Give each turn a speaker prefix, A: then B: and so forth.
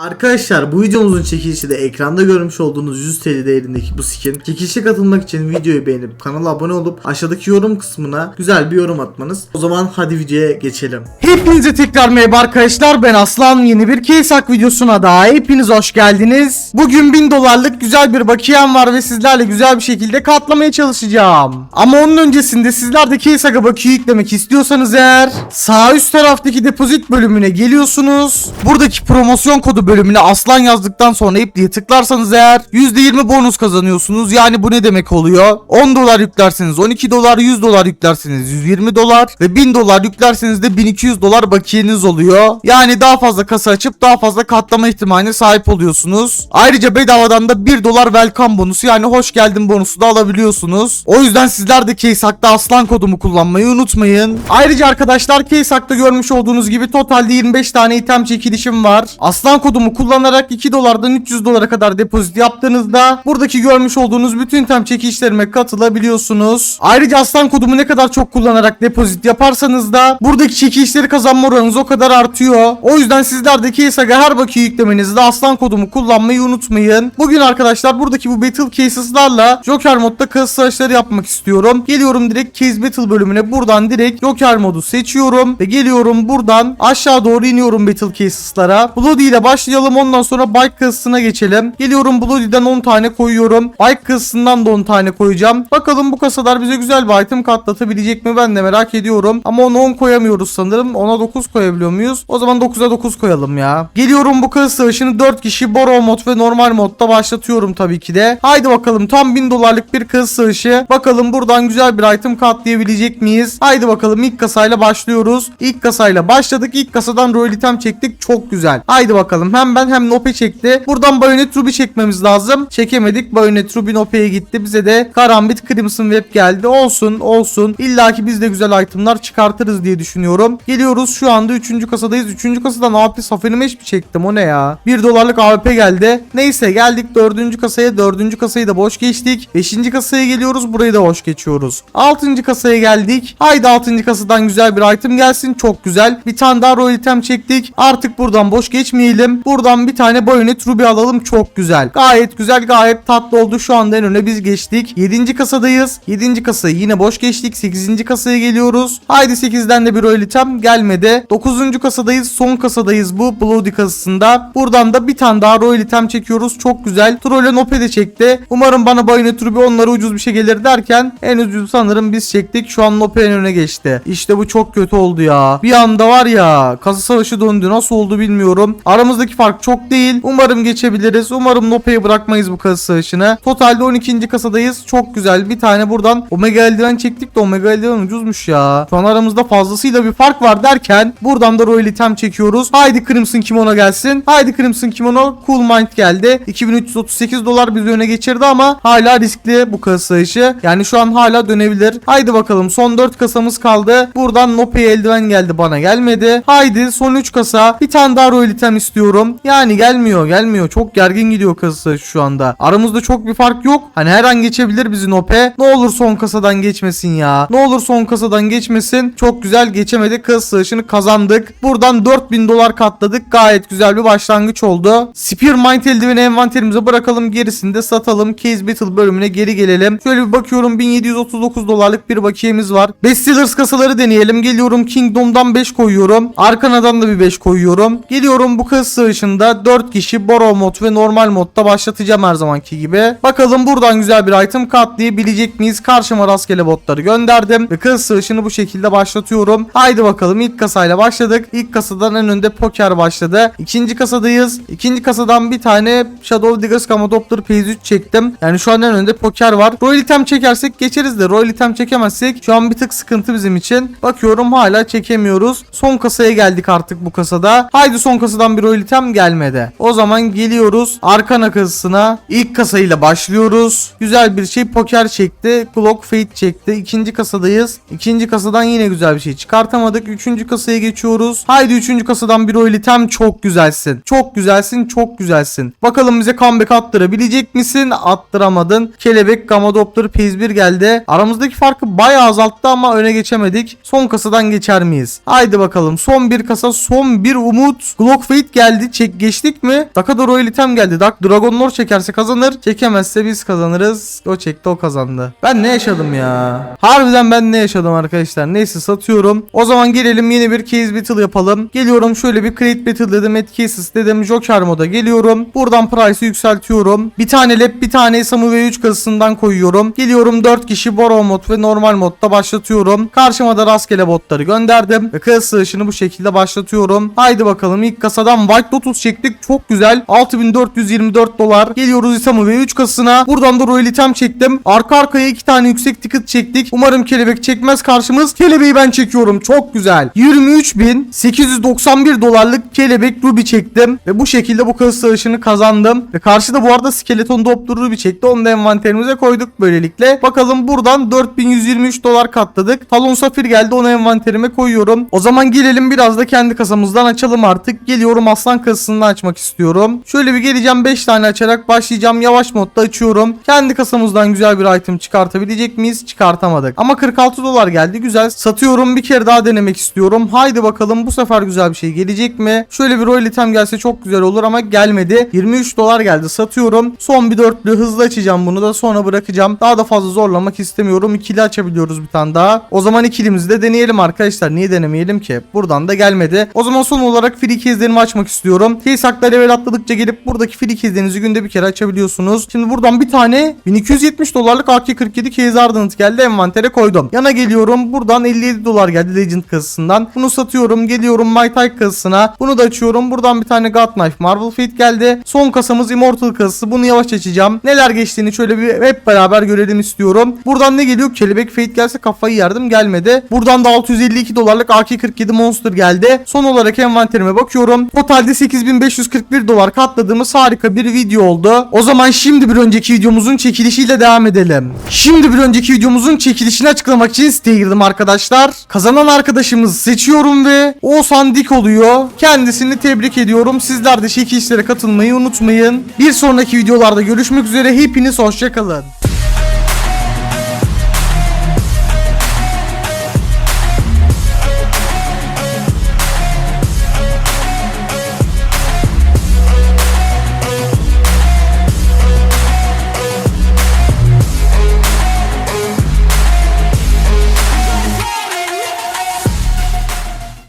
A: Arkadaşlar bu videomuzun çekilişi de ekranda görmüş olduğunuz 100 TL değerindeki bu skin. Çekilişe katılmak için videoyu beğenip kanala abone olup aşağıdaki yorum kısmına güzel bir yorum atmanız. O zaman hadi videoya geçelim.
B: Hepinize tekrar merhaba arkadaşlar ben Aslan yeni bir Keysak videosuna daha hepiniz hoş geldiniz. Bugün 1000 dolarlık güzel bir bakiyem var ve sizlerle güzel bir şekilde katlamaya çalışacağım. Ama onun öncesinde sizler de Keysak'a bakiye yüklemek istiyorsanız eğer sağ üst taraftaki depozit bölümüne geliyorsunuz. Buradaki promosyon kodu bölümüne Aslan yazdıktan sonra ipliğe tıklarsanız eğer %20 bonus kazanıyorsunuz. Yani bu ne demek oluyor? 10 dolar yüklerseniz 12 dolar, 100 dolar yüklerseniz 120 dolar ve 1000 dolar yüklerseniz de 1200 dolar bakiyeniz oluyor. Yani daha fazla kasa açıp daha fazla katlama ihtimaline sahip oluyorsunuz. Ayrıca bedavadan da 1 dolar welcome bonusu yani hoş geldin bonusu da alabiliyorsunuz. O yüzden sizler de Keysak'ta aslan kodumu kullanmayı unutmayın. Ayrıca arkadaşlar Keysak'ta görmüş olduğunuz gibi totalde 25 tane item çekilişim var. Aslan kodumu kullanarak 2 dolardan 300 dolara kadar depozit yaptığınızda buradaki görmüş olduğunuz bütün item çekilişlerime katılabiliyorsunuz. Ayrıca aslan kodumu ne kadar çok kullanarak depozit yaparsanız da buradaki çekilişleri kazanma oranınız o kadar artıyor. O yüzden sizler de Keysak'a her bakiye yüklemenizde aslan kodumu kullanmayı unutmayın. Bugün arkadaşlar buradaki bu battle cases'larla Joker modda kız savaşları yapmak istiyorum. Geliyorum direkt case battle bölümüne buradan direkt Joker modu seçiyorum ve geliyorum buradan aşağı doğru iniyorum battle cases'lara. Bloody ile başlayalım ondan sonra bike kasasına geçelim. Geliyorum Bloody'den 10 tane koyuyorum. Bike kasasından da 10 tane koyacağım. Bakalım bu kasalar bize güzel bir item katlatabilecek mi ben de merak ediyorum. Ama ona 10 koyamıyoruz sanırım. Ona 9 koyabiliyor muyuz? O zaman 9'a 9 koyalım ya. Geliyorum bu kasa savaşını 4 kişi Boro mod ve normal modda başlatıyorum tabii ki de. Haydi bakalım tam 1000 dolarlık bir kasa savaşı. Bakalım buradan güzel bir item katlayabilecek miyiz? Haydi bakalım ilk kasayla başlıyoruz. İlk kasayla başladık. İlk kasadan royal item çektik. Çok güzel. Haydi bakalım hem ben hem Nope çekti. Buradan Bayonet Ruby çekmemiz lazım. Çekemedik. Bayonet Ruby Nope'ye gitti. Bize de Karambit Crimson Web geldi. Olsun olsun. İlla ki biz de güzel itemlar çıkartırız diye düşünüyorum. Geliyoruz şu anda 3. kasadayız. 3. kasadan AWP Safari Mesh mi çektim o ne ya? 1 dolarlık AWP geldi. Neyse geldik 4. kasaya. 4. kasayı da boş geçtik. 5. kasaya geliyoruz. Burayı da boş geçiyoruz. 6. kasaya geldik. Haydi 6. kasadan güzel bir item gelsin. Çok güzel. Bir tane daha royal item çektik. Artık buradan boş geçmeyelim. Buradan bir tane bayonet ruby alalım. Çok güzel. Gayet güzel gayet tatlı oldu. Şu anda en öne biz geçtik. 7. kasadayız. 7. kasayı yine boş geçtik. 8. kasaya geliyoruz. Haydi 8'den de bir royal item gelmedi. 9. kasadayız. Son kasadayız bu. Bloody kasasında. Buradan da bir tane daha royal item çekiyoruz. Çok güzel. Troll'e nope de çekti. Umarım bana bayonet ruby onlara ucuz bir şey gelir derken en ucuz sanırım biz çektik. Şu an nope en öne geçti. İşte bu çok kötü oldu ya. Bir anda var ya kasa savaşı döndü. Nasıl oldu bilmiyorum. Aramızdaki fark çok değil. Umarım geçebiliriz. Umarım Nope'yi bırakmayız bu kasa savaşını. Totalde 12. kasadayız. Çok güzel. Bir tane buradan Omega eldiven çektik de Omega eldiven ucuzmuş ya. Şu an aramızda fazlasıyla bir fark var derken buradan da Royal Item çekiyoruz. Haydi Crimson Kimono gelsin. Haydi Crimson Kimono Cool Mind geldi. 2338 dolar bizi öne geçirdi ama hala riskli bu kasa savaşı. Yani şu an hala dönebilir. Haydi bakalım son 4 kasamız kaldı. Buradan Nope eldiven geldi bana gelmedi. Haydi son 3 kasa. Bir tane daha Royal Item istiyorum. Yani gelmiyor gelmiyor. Çok gergin gidiyor kasa şu anda. Aramızda çok bir fark yok. Hani her an geçebilir bizi Nope. Ne olur son kasadan geçmesin ya. Ne olur son kasadan geçmesin. Çok güzel geçemedik. Kasa savaşını kazandık. Buradan 4000 dolar katladık. Gayet güzel bir başlangıç oldu. Spearmint eldiveni envanterimize bırakalım. Gerisini de satalım. Case Battle bölümüne geri gelelim. Şöyle bir bakıyorum. 1739 dolarlık bir bakiyemiz var. Bestsellers kasaları deneyelim. Geliyorum Kingdom'dan 5 koyuyorum. Arkana'dan da bir 5 koyuyorum. Geliyorum bu kasa savaşında 4 kişi Boro mod ve normal modda başlatacağım her zamanki gibi. Bakalım buradan güzel bir item katlayabilecek miyiz? Karşıma rastgele botları gönderdim. Ve kasa savaşını bu şekilde başlatıyorum. Haydi bakalım ilk kasayla başladık. İlk kasadan en önde poker başladı. İkinci kasadayız. İkinci kasadan bir tane Shadow Diggers Gamma Doppler PS3 çektim. Yani şu an en önde poker var. Royal item çekersek geçeriz de Royal item çekemezsek şu an bir tık sıkıntı bizim için. Bakıyorum hala çekemiyoruz. Son kasaya geldik artık bu kasada. Haydi son kasadan bir Royal item gelmedi. O zaman geliyoruz Arkana kasasına. İlk kasayla başlıyoruz. Güzel bir şey poker çekti. Clock Fate çekti. İkinci kasadayız. İkinci kasadan yine güzel bir şey çıkartamadık. Üçüncü kasaya geçiyoruz. Haydi üçüncü kasadan bir Royal item çok güzelsin. Çok güzelsin çok güzelsin. Bakalım bize comeback attırabilecek misin? Attıramadın. Kelebek Gamma Doppler PS1 geldi. Aramızdaki farkı bayağı azalttı ama öne geçemedik. Son kasadan geçer miyiz? Haydi bakalım. Son bir kasa son bir umut. Glock Fate geldi. Çek geçtik mi? Dakika Royal item geldi. Dak Dragon Lord çekerse kazanır. Çekemezse biz kazanırız. O çekti o kazandı. Ben ne yaşadım ya? Harbiden ben ne yaşadım arkadaşlar. Neyse satıyorum. O zaman gelelim yeni bir case battle yapalım. Geliyorum şöyle bir create battle dedim. Et cases dedim. Joker moda geliyorum. Buradan price'ı yükseltiyorum. Bir tane lap bir tane Samu ve 3 kasasından koyuyorum. Geliyorum 4 kişi Borrow mod ve normal modda başlatıyorum. Karşıma da rastgele botları gönderdim. Ve kasa bu şekilde başlatıyorum. Haydi bakalım ilk kasadan White Lotus çektik. Çok güzel. 6424 dolar. Geliyoruz Isamu ve 3 kasasına. Buradan da Royal item çektim. Arka arkaya 2 tane yüksek ticket çektik. Umarım kelebek çekmez karşımız. Kelebeği ben çekiyorum. Çok güzel. 23.891 dolarlık kelebek Ruby çektim. Ve bu şekilde bu kasa sığışını kazandım. Ve karşıda bu arada skeleton Doppler Ruby çekti. Onu da envanterimize koyduk böylelikle. Bakalım buradan 4123 dolar katladık. Talon Safir geldi. Onu envanterime koyuyorum. O zaman gelelim biraz da kendi kasamızdan açalım artık. Geliyorum aslan kasasını açmak istiyorum. Şöyle bir geleceğim 5 tane açarak başlayacağım. Yavaş modda açıyorum. Kendi kasamızdan güzel bir item çıkartabilecek miyiz? Çıkartamadık. Ama 46 dolar geldi. Güzel. Satıyorum. Bir kere daha denemek istiyorum. Haydi bakalım bu sefer güzel bir şey gelecek mi? Şöyle bir royal item gelse çok güzel olur ama gelmedi. 23 dolar geldi. Satıyorum. Son bir dörtlü hızlı açacağım bunu da sonra bırakacağım. Daha da fazla zorlamak istemiyorum. İkili açabiliyoruz bir tane daha. O zaman ikilimizi de deneyelim arkadaşlar. Niye denemeyelim ki? Buradan da gelmedi. O zaman son olarak free kezlerimi açmak istiyorum. Case hakta level atladıkça gelip buradaki free kezlerinizi günde bir kere açabiliyorsunuz. Şimdi buradan bir tane 1270 dolarlık AK-47 case ardent geldi. Envantere koydum. Yana geliyorum. Buradan 57 dolar geldi Legend kasasından. Bunu satıyorum. Geliyorum My Tyke kasasına. Bunu da açıyorum. Buradan bir tane God Knife Marvel Fate geldi. Son kasamız Immortal kasası. Bunu yavaş açacağım. Neler geçtiğini şöyle bir hep beraber görelim istiyorum. Buradan ne geliyor? Kelebek Fate gelse kafayı yerdim. Gelmedi. Buradan da 652 dolarlık AK-47 Monster geldi. Son olarak envanterime bakıyorum. Totalde 8541 dolar katladığımız harika bir video oldu. O zaman şimdi bir önceki videomuzun çekilişiyle devam edelim. Şimdi bir önceki videomuzun çekilişini açıklamak için siteye girdim arkadaşlar. Kazanan arkadaşımızı seçiyorum ve Oğuzhan Dik oluyor. Kendisini tebrik ediyorum. Sizler de çekilişlere katılmayı unutmayın. Bir sonraki videolarda görüşmek üzere. Hepiniz hoşçakalın.